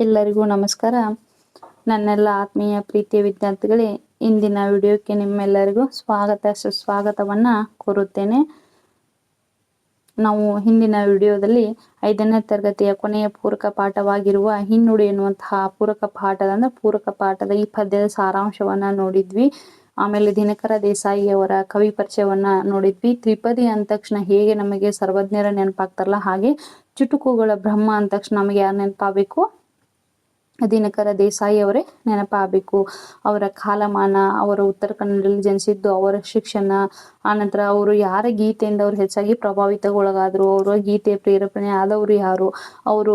ಎಲ್ಲರಿಗೂ ನಮಸ್ಕಾರ. ನನ್ನೆಲ್ಲ ಆತ್ಮೀಯ ಪ್ರೀತಿಯ ವಿದ್ಯಾರ್ಥಿಗಳೇ, ಇಂದಿನ ವಿಡಿಯೋಕ್ಕೆ ನಿಮ್ಮೆಲ್ಲರಿಗೂ ಸ್ವಾಗತ, ಸುಸ್ವಾಗತವನ್ನು ಕೋರುತ್ತೇನೆ. ನಾವು ಹಿಂದಿನ ವಿಡಿಯೋದಲ್ಲಿ ಐದನೇ ತರಗತಿಯ ಕೊನೆಯ ಪೂರಕ ಪಾಠವಾಗಿರುವ ಹಿನ್ನುಡಿ ಎನ್ನುವಂತಹ ಪೂರಕ ಪಾಠದ, ಅಂದ್ರೆ ಪೂರಕ ಪಾಠದ ಈ ಪದ್ಯದ ಸಾರಾಂಶವನ್ನ ನೋಡಿದ್ವಿ. ಆಮೇಲೆ ದಿನಕರ ದೇಸಾಯಿ ಅವರ ಕವಿ ಪರಿಚಯವನ್ನ ನೋಡಿದ್ವಿ. ತ್ರಿಪದಿ ಅಂದ ತಕ್ಷಣ ಹೇಗೆ ನಮಗೆ ಸರ್ವಜ್ಞರ ನೆನಪಾಗ್ತಾರಲ್ಲ ಹಾಗೆ, ಚುಟುಕುಗಳ ಬ್ರಹ್ಮ ಅಂದ ತಕ್ಷಣ ನಮಗೆ ಯಾರು ನೆನಪಾಗಬೇಕು? ದಿನಕರ ದೇಸಾಯಿ ಅವರೇ ನೆನಪಾಗಬೇಕು. ಅವರ ಕಾಲಮಾನ, ಅವರ ಉತ್ತರ ಕನ್ನಡದಲ್ಲಿ ಜನಿಸಿದ್ದು ಅವರ ಶಿಕ್ಷಣ ಆನಂತರ ಅವರು ಯಾರ ಗೀತೆಯಿಂದ ಅವರು ಹೆಚ್ಚಾಗಿ ಪ್ರಭಾವಿತಗೊಳಗಾದ್ರು, ಅವರ ಗೀತೆ ಪ್ರೇರೇಪಣೆ ಆದವರು ಯಾರು, ಅವರು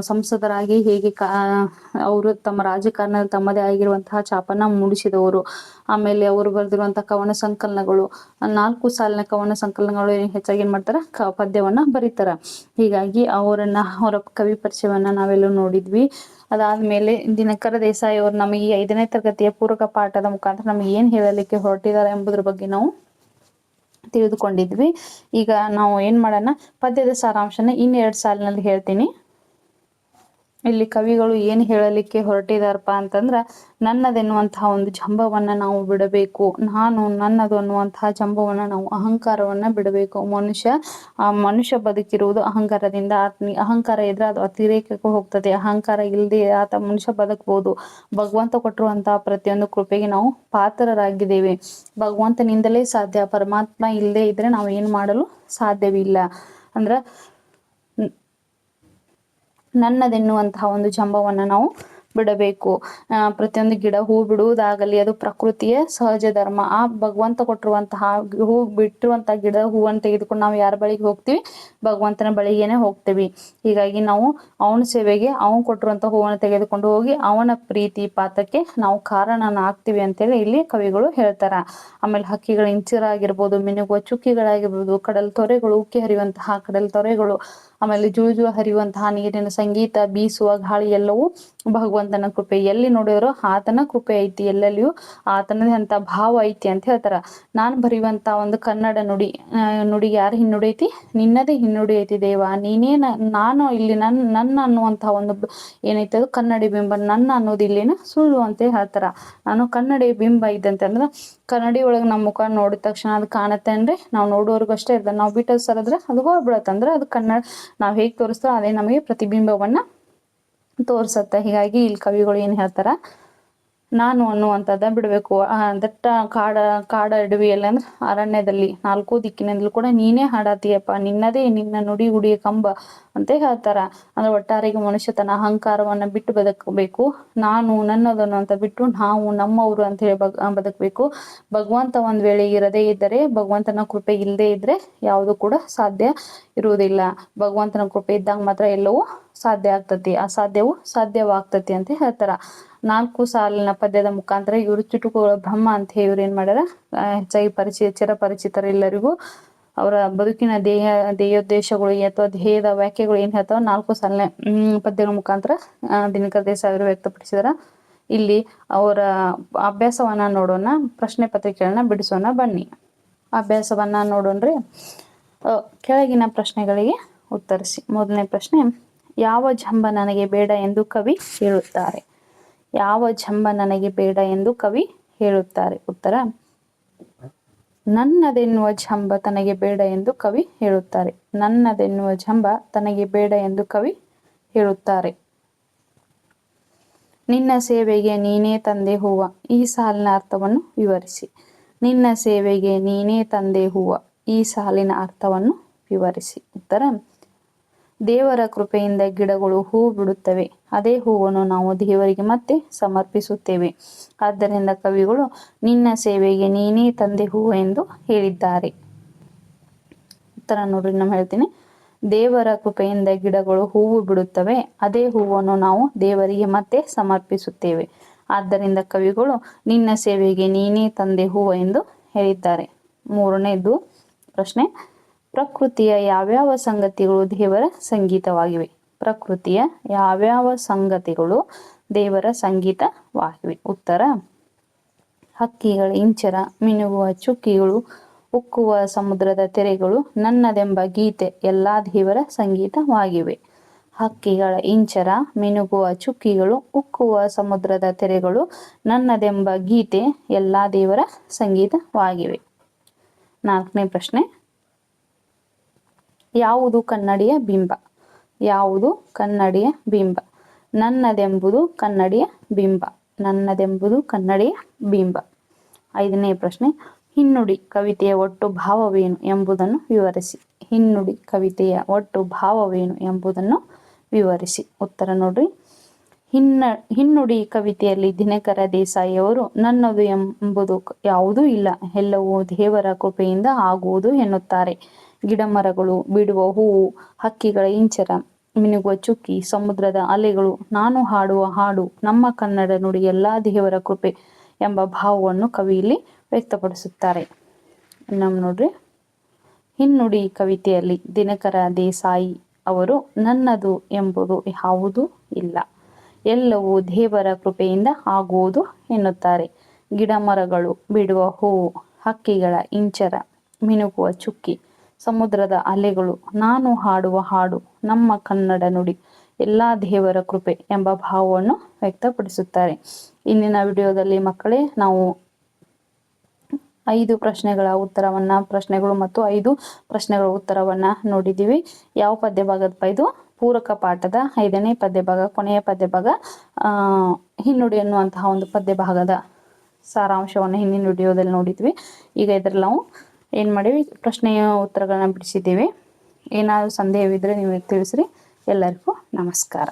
ಸಂಸದರಾಗಿ ಹೇಗೆ ಕಾ, ಅವರು ತಮ್ಮ ರಾಜಕಾರಣದಲ್ಲಿ ತಮ್ಮದೇ ಆಗಿರುವಂತಹ ಛಾಪನ್ನ ಮೂಡಿಸಿದವರು. ಆಮೇಲೆ ಅವರು ಬರೆದಿರುವಂತಹ ಕವನ ಸಂಕಲನಗಳು. ನಾಲ್ಕು ಸಾಲಿನ ಕವನ ಸಂಕಲನಗಳು ಹೆಚ್ಚಾಗಿ ಏನು ಮಾಡ್ತಾರ? ಕ, ಪದ್ಯವನ್ನ ಬರೀತಾರ. ಹೀಗಾಗಿ ಅವರನ್ನ, ಅವರ ಕವಿ ಪರಿಚಯವನ್ನ ನಾವೆಲ್ಲ ನೋಡಿದ್ವಿ. ಅದಾದ್ಮೇಲೆ ದಿನಕರ ದೇಸಾಯಿ ಅವರು ನಮಗೆ ಐದನೇ ತರಗತಿಯ ಪೂರಕ ಪಾಠದ ಮುಖಾಂತರ ನಮಗೆ ಏನ್ ಹೇಳಲಿಕ್ಕೆ ಹೊರಟಿದ್ದಾರೆ ಎಂಬುದ್ರ ಬಗ್ಗೆ ನಾವು ತಿಳಿದುಕೊಂಡಿದ್ವಿ. ಈಗ ನಾವು ಏನ್ ಮಾಡೋಣ? ಪದ್ಯದ ಸಾರಾಂಶನ ಇನ್ನೆರಡು ಸಾಲಿನಲ್ಲಿ ಹೇಳ್ತೀನಿ. ಇಲ್ಲಿ ಕವಿಗಳು ಏನು ಹೇಳಲಿಕ್ಕೆ ಹೊರಟಿದಾರಪ್ಪ ಅಂತಂದ್ರ ನನ್ನದೆನ್ನುವಂತಹ ಒಂದು ಜಂಬವನ್ನ ನಾವು ಬಿಡಬೇಕು. ನಾನು ನನ್ನದು ಅನ್ನುವಂತಹ ಜಂಬವನ್ನ ನಾವು ಅಹಂಕಾರವನ್ನ ಬಿಡಬೇಕು. ಮನುಷ್ಯ, ಆ ಮನುಷ್ಯ ಬದುಕಿರುವುದು ಅಹಂಕಾರದಿಂದ ಅಹಂಕಾರ ಇದ್ರೆ ಅದು ಅತಿರೇಕಕ್ಕೆ ಹೋಗ್ತದೆ. ಅಹಂಕಾರ ಇಲ್ಲದೆ ಆತ ಮನುಷ್ಯ ಬದುಕಬಹುದು ಭಗವಂತ ಕೊಟ್ಟಿರುವಂತಹ ಪ್ರತಿಯೊಂದು ಕೃಪೆಗೆ ನಾವು ಪಾತ್ರರಾಗಿದ್ದೇವೆ. ಭಗವಂತನಿಂದಲೇ ಸಾಧ್ಯ. ಪರಮಾತ್ಮ ಇಲ್ಲದೆ ಇದ್ರೆ ನಾವು ಏನ್ ಮಾಡಲು ಸಾಧ್ಯವಿಲ್ಲ. ಅಂದ್ರ ನನ್ನದೆನ್ನುವಂತಹ ಒಂದು ಜಂಬವನ್ನು ನಾವು ಬಿಡಬೇಕು. ಪ್ರತಿಯೊಂದು ಗಿಡ ಹೂ ಬಿಡುವುದಾಗಲಿ, ಅದು ಪ್ರಕೃತಿಯ ಸಹಜ ಧರ್ಮ. ಆ ಭಗವಂತ ಕೊಟ್ಟಿರುವಂತಹ ಹೂ ಬಿಟ್ಟಿರುವಂತಹ ಗಿಡ ಹೂವನ್ನು ತೆಗೆದುಕೊಂಡು ನಾವು ಯಾರ ಬಳಿಗೆ ಹೋಗ್ತೀವಿ? ಭಗವಂತನ ಬಳಿಗೇನೆ ಹೋಗ್ತೀವಿ. ಹೀಗಾಗಿ ನಾವು ಅವನ ಸೇವೆಗೆ ಅವನು ಕೊಟ್ಟಿರುವಂತಹ ಹೂವನ್ನು ತೆಗೆದುಕೊಂಡು ಹೋಗಿ ಅವನ ಪ್ರೀತಿ ಪಾತಕ್ಕೆ ನಾವು ಕಾರಣನ ಆಗ್ತೀವಿ ಅಂತೇಳಿ ಇಲ್ಲಿ ಕವಿಗಳು ಹೇಳ್ತಾರ. ಆಮೇಲೆ ಹಕ್ಕಿಗಳ ಇಂಚಿರಾಗಿರ್ಬೋದು, ಮಿನುಗುವ ಚುಕ್ಕಿಗಳಾಗಿರ್ಬೋದು ಕಡಲ್ ತೊರೆಗಳು ಉಕ್ಕಿ ಹರಿಯುವಂತಹ ಕಡಲ್ ತೊರೆಗಳು ಆಮೇಲೆ ಜುಳು ಹರಿಯುವಂತಹ ನೀರಿನ ಸಂಗೀತ, ಬೀಸುವ ಗಾಳಿ ಎಲ್ಲವೂ ಭಗವಂತನ ಕೃಪೆ. ಎಲ್ಲಿ ನೋಡಿದ್ರು ಆತನ ಕೃಪೆ ಐತಿ, ಎಲ್ಲೆಲ್ಲಿಯೂ ಆತನದೇ ಅಂತ ಭಾವ ಐತಿ ಅಂತ ಹೇಳ್ತಾರ. ನಾನು ಬರೆಯುವಂತ ಒಂದು ಕನ್ನಡ ನುಡಿ ನುಡಿ ಯಾರು ಐತಿ? ನಿನ್ನದೇ ಹಿನ್ನುಡಿ ಐತಿ ದೇವ. ನೀನೇ ನಾನು ಇಲ್ಲಿ ನನ್ನ ನನ್ನ ಅನ್ನುವಂತಹ ಒಂದು ಏನೈತೆ ಅದು? ಕನ್ನಡಿ ಬಿಂಬ. ನನ್ನ ಅನ್ನೋದು ಇಲ್ಲಿನ ಸುಳ್ಳು ಅಂತ ಹೇಳ್ತಾರ. ನಾನು ಕನ್ನಡಿ ಬಿಂಬ ಇದ್ದಂತೆ ಅಂದ್ರೆ ಕನ್ನಡಿ ಒಳಗೆ ನಮ್ಮ ಮುಖ ನೋಡಿದ ತಕ್ಷಣ ಅದು ಕಾಣತ್ತೆ ಅಂದ್ರೆ ನಾವು ನೋಡುವವರೆಗೂ ಅಷ್ಟೇ ಇರ್ತದೆ. ನಾವು ಬಿಟ್ಟು ಸರದ್ರೆ ಅದು ಹೋಗ್ಬಿಡತ್ತಂದ್ರೆ ಅದು ಕನ್ನಡ ನಾವು ಹೇಗೆ ತೋರಿಸ್ತೋ ಅದೇ ನಮಗೆ ಪ್ರತಿಬಿಂಬವನ್ನ ತೋರಿಸುತ್ತೆ. ಹೀಗಾಗಿ ಇಲ್ಲಿ ಕವಿಗಳು ಏನು ಹೇಳ್ತಾರ? ನಾನು ಅನ್ನುವಂಥದ್ದ ಬಿಡಬೇಕು. ದಟ್ಟ ಕಾಡ ಕಾಡ ಅಡವಿಯಲ್ಲಿ ಅಂದ್ರೆ ಅರಣ್ಯದಲ್ಲಿ, ನಾಲ್ಕು ದಿಕ್ಕಿನಿಂದಲೂ ಕೂಡ ನೀನೇ ಹಾಡಾತೀಯಪ್ಪ. ನಿನ್ನದೇ ನಿನ್ನ ನುಡಿ ಗುಡಿಯ ಕಂಬ ಅಂತ ಹೇಳ್ತಾರ. ಅಂದ್ರೆ ಒಟ್ಟಾರೆಗೆ ಮನುಷ್ಯ ತನ್ನ ಅಹಂಕಾರವನ್ನ ಬಿಟ್ಟು ಬದುಕಬೇಕು. ನಾನು ನನ್ನದನ್ನು ಅಂತ ಬಿಟ್ಟು ನಾವು ನಮ್ಮವರು ಅಂತ ಹೇಳಿ ಬಗ್, ಬದುಕಬೇಕು. ಭಗವಂತ ಒಂದ್ ವೇಳೆ ಇರದೇ ಇದ್ದರೆ, ಭಗವಂತನ ಕೃಪೆ ಇಲ್ಲದೇ ಇದ್ರೆ ಯಾವುದು ಕೂಡ ಸಾಧ್ಯ ಇರುವುದಿಲ್ಲ. ಭಗವಂತನ ಕೃಪೆ ಇದ್ದಾಗ ಮಾತ್ರ ಎಲ್ಲವೂ ಸಾಧ್ಯ ಆಗ್ತತಿ ಅಸಾಧ್ಯವು ಸಾಧ್ಯವಾಗ್ತತಿ ಅಂತ ಹೇಳ್ತಾರ. ನಾಲ್ಕು ಸಾಲಿನ ಪದ್ಯದ ಮುಖಾಂತರ ಇವರು ಚುಟುಕುಗಳ ಬ್ರಹ್ಮ ಅಂತ ಇವ್ರು ಏನ್ ಮಾಡ್ಯಾರ? ಹೆಚ್ಚಾಗಿ ಪರಿಚಯ ಚಿರಪರಿಚಿತರೆಲ್ಲರಿಗೂ ಅವರ ಬದುಕಿನ ದೇಹ ದೇಯೋದ್ದೇಶಗಳು ಅಥವಾ ಧ್ಯೇಯದ ವ್ಯಾಖ್ಯೆಗಳು ಏನ್ ಹೇಳ್ತಾವ? ನಾಲ್ಕು ಸಾಲಿನ ಪದ್ಯಗಳ ಮುಖಾಂತರ ದಿನಕರ ದೇಶ ಅವರು ವ್ಯಕ್ತಪಡಿಸಿದಾರ. ಇಲ್ಲಿ ಅವರ ಅಭ್ಯಾಸವನ್ನ ನೋಡೋಣ, ಪ್ರಶ್ನೆ ಪತ್ರಿಕೆಗಳನ್ನ ಬಿಡಿಸೋಣ, ಬನ್ನಿ. ಅಭ್ಯಾಸವನ್ನ ನೋಡೋಣ್ರಿ. ಕೆಳಗಿನ ಪ್ರಶ್ನೆಗಳಿಗೆ ಉತ್ತರಿಸಿ. ಮೊದಲನೇ ಪ್ರಶ್ನೆ, ಯಾವ ಜಂಬ ನನಗೆ ಬೇಡ ಎಂದು ಕವಿ ಹೇಳುತ್ತಾರೆ? ಯಾವ ಜಂಬ ನನಗೆ ಬೇಡ ಎಂದು ಕವಿ ಹೇಳುತ್ತಾರೆ. ಉತ್ತರ, ನನ್ನದೆನ್ನುವ ಜಂಬ ತನಗೆ ಬೇಡ ಎಂದು ಕವಿ ಹೇಳುತ್ತಾರೆ. ನನ್ನದೆನ್ನುವ ಜಂಬ ತನಗೆ ಬೇಡ ಎಂದು ಕವಿ ಹೇಳುತ್ತಾರೆ. ನಿನ್ನ ಸೇವೆಗೆ ನೀನೇ ತಂದೆ ಹೂವ. ಈ ಸಾಲಿನ ಅರ್ಥವನ್ನು ವಿವರಿಸಿ. ನಿನ್ನ ಸೇವೆಗೆ ನೀನೇ ತಂದೆ ಹೂವ. ಈ ಸಾಲಿನ ಅರ್ಥವನ್ನು ವಿವರಿಸಿ. ಉತ್ತರ ದೇವರ ಕೃಪೆಯಿಂದ ಗಿಡಗಳು ಹೂ ಬಿಡುತ್ತವೆ ಅದೇ ಹೂವನ್ನು ನಾವು ದೇವರಿಗೆ ಮತ್ತೆ ಸಮರ್ಪಿಸುತ್ತೇವೆ. ಆದ್ದರಿಂದ ಕವಿಗಳು, ನಿನ್ನ ಸೇವೆಗೆ ನೀನೇ ತಂದೆ ಹೂವು ಎಂದು ಹೇಳಿದ್ದಾರೆ. ಉತ್ತರ ನೋಡ್ರಿ ನಾನು ಹೇಳ್ತೀನಿ. ದೇವರ ಕೃಪೆಯಿಂದ ಗಿಡಗಳು ಹೂವು ಬಿಡುತ್ತವೆ. ಅದೇ ಹೂವನ್ನು ನಾವು ದೇವರಿಗೆ ಮತ್ತೆ ಸಮರ್ಪಿಸುತ್ತೇವೆ. ಆದ್ದರಿಂದ ಕವಿಗಳು, ನಿನ್ನ ಸೇವೆಗೆ ನೀನೇ ತಂದೆ ಹೂವು ಎಂದು ಹೇಳಿದ್ದಾರೆ. ಮೂರನೇದು ಪ್ರಶ್ನೆ ಪ್ರಕೃತಿಯ ಯಾವ್ಯಾವ ಸಂಗತಿಗಳು ದೇವರ ಸಂಗೀತವಾಗಿವೆ? ಪ್ರಕೃತಿಯ ಯಾವ್ಯಾವ ಸಂಗತಿಗಳು ದೇವರ ಸಂಗೀತವಾಗಿವೆ? ಉತ್ತರ. ಹಕ್ಕಿಗಳ, ಇಂಚರ, ಮಿನುಗುವ, ಚುಕ್ಕಿಗಳು, ಉಕ್ಕುವ ಸಮುದ್ರದ ತೆರೆಗಳು, ನನ್ನದೆಂಬ ಗೀತೆ ಎಲ್ಲಾ ದೇವರ ಸಂಗೀತವಾಗಿವೆ. ಹಕ್ಕಿಗಳ, ಇಂಚರ, ಮಿನುಗುವ, ಚುಕ್ಕಿಗಳು, ಉಕ್ಕುವ ಸಮುದ್ರದ ತೆರೆಗಳು, ನನ್ನದೆಂಬ ಗೀತೆ ಎಲ್ಲ ದೇವರ ಸಂಗೀತವಾಗಿವೆ. ನಾಲ್ಕನೇ ಪ್ರಶ್ನೆ. ಯಾವುದು ಕನ್ನಡಿಯ ಬಿಂಬ? ಯಾವುದು ಕನ್ನಡಿಯ ಬಿಂಬ? ನನ್ನದೆಂಬುದು ಕನ್ನಡಿಯ ಬಿಂಬ. ನನ್ನದೆಂಬುದು ಕನ್ನಡಿಯ ಬಿಂಬ. ಐದನೇ ಪ್ರಶ್ನೆ, ಹಿನ್ನುಡಿ ಕವಿತೆಯ ಒಟ್ಟು ಭಾವವೇನು ಎಂಬುದನ್ನು ವಿವರಿಸಿ. ಹಿನ್ನುಡಿ ಕವಿತೆಯ ಒಟ್ಟು ಭಾವವೇನು ಎಂಬುದನ್ನು ವಿವರಿಸಿ. ಉತ್ತರ ನೋಡ್ರಿ. ಹಿನ್ನ, ಹಿನ್ನುಡಿ ಕವಿತೆಯಲ್ಲಿ ದಿನಕರ ದೇಸಾಯಿಯವರು ನನ್ನದು ಎಂಬುದು ಯಾವುದೂ ಇಲ್ಲ. ಎಲ್ಲವೂ ದೇವರ ಕೃಪೆಯಿಂದ ಆಗುವುದು ಎನ್ನುತ್ತಾರೆ. ಗಿಡಮರಗಳು, ಬಿಡುವ ಹೂವು, ಹಕ್ಕಿಗಳ ಇಂಚರ, ಮಿನುಗುವ ಚುಕ್ಕಿ, ಸಮುದ್ರದ ಅಲೆಗಳು, ನಾನು ಹಾಡುವ ಹಾಡು, ನಮ್ಮ ಕನ್ನಡ ನುಡಿ ಎಲ್ಲಾ ದೇವರ ಕೃಪೆ ಎಂಬ ಭಾವವನ್ನು ಕವಿಯಲ್ಲಿ ವ್ಯಕ್ತಪಡಿಸುತ್ತಾರೆ. ನಮ್ಮ ನೋಡ್ರಿ, ಹಿನ್ನುಡಿ ಕವಿತೆಯಲ್ಲಿ ದಿನಕರ ದೇಸಾಯಿ ಅವರು, ನನ್ನದು ಎಂಬುದು ಯಾವುದೂ ಇಲ್ಲ. ಎಲ್ಲವೂ ದೇವರ ಕೃಪೆಯಿಂದ ಆಗುವುದು ಎನ್ನುತ್ತಾರೆ. ಗಿಡ ಮರಗಳು ಬಿಡುವ ಹೂವು, ಹಕ್ಕಿಗಳ ಇಂಚರ, ಮಿನುಗುವ ಚುಕ್ಕಿ ಸಮುದ್ರದ ಅಲೆಗಳು, ನಾನು ಹಾಡುವ ಹಾಡು, ನಮ್ಮ ಕನ್ನಡ ನುಡಿ, ಎಲ್ಲ ದೇವರ ಕೃಪೆ ಎಂಬ ಭಾವವನ್ನು ವ್ಯಕ್ತಪಡಿಸುತ್ತಾರೆ. ಇಂದಿನ ವಿಡಿಯೋದಲ್ಲಿ ಮಕ್ಕಳೇ, ನಾವು ಐದು ಪ್ರಶ್ನೆಗಳ ಉತ್ತರವನ್ನ, ಪ್ರಶ್ನೆಗಳು ಮತ್ತು ಐದು ಪ್ರಶ್ನೆಗಳ ಉತ್ತರವನ್ನ ನೋಡಿದ್ದೀವಿ. ಯಾವ ಪದ್ಯ ಭಾಗದ ಇದು ಪೂರಕ ಪಾಠದ ಐದನೇ ಪದ್ಯ ಭಾಗ ಕೊನೆಯ ಪದ್ಯ ಭಾಗ ಆ ಹಿನ್ನುಡಿ ಅನ್ನುವಂತಹ ಒಂದು ಪದ್ಯ ಭಾಗದ ಸಾರಾಂಶವನ್ನು ಹಿಂದಿನ ವಿಡಿಯೋದಲ್ಲಿ ನೋಡಿದ್ವಿ. ಈಗ ಇದ್ರಲ್ಲಿ ನಾವು ಏನು ಮಾಡಿವಿ? ಪ್ರಶ್ನೆಯ ಉತ್ತರಗಳನ್ನ ಬಿಡಿಸಿದ್ದೀವಿ. ಏನಾದರೂ ಸಂದೇಹವಿದ್ದರೆ ನೀವು ತಿಳಿಸ್ರಿ. ಎಲ್ಲರಿಗೂ ನಮಸ್ಕಾರ.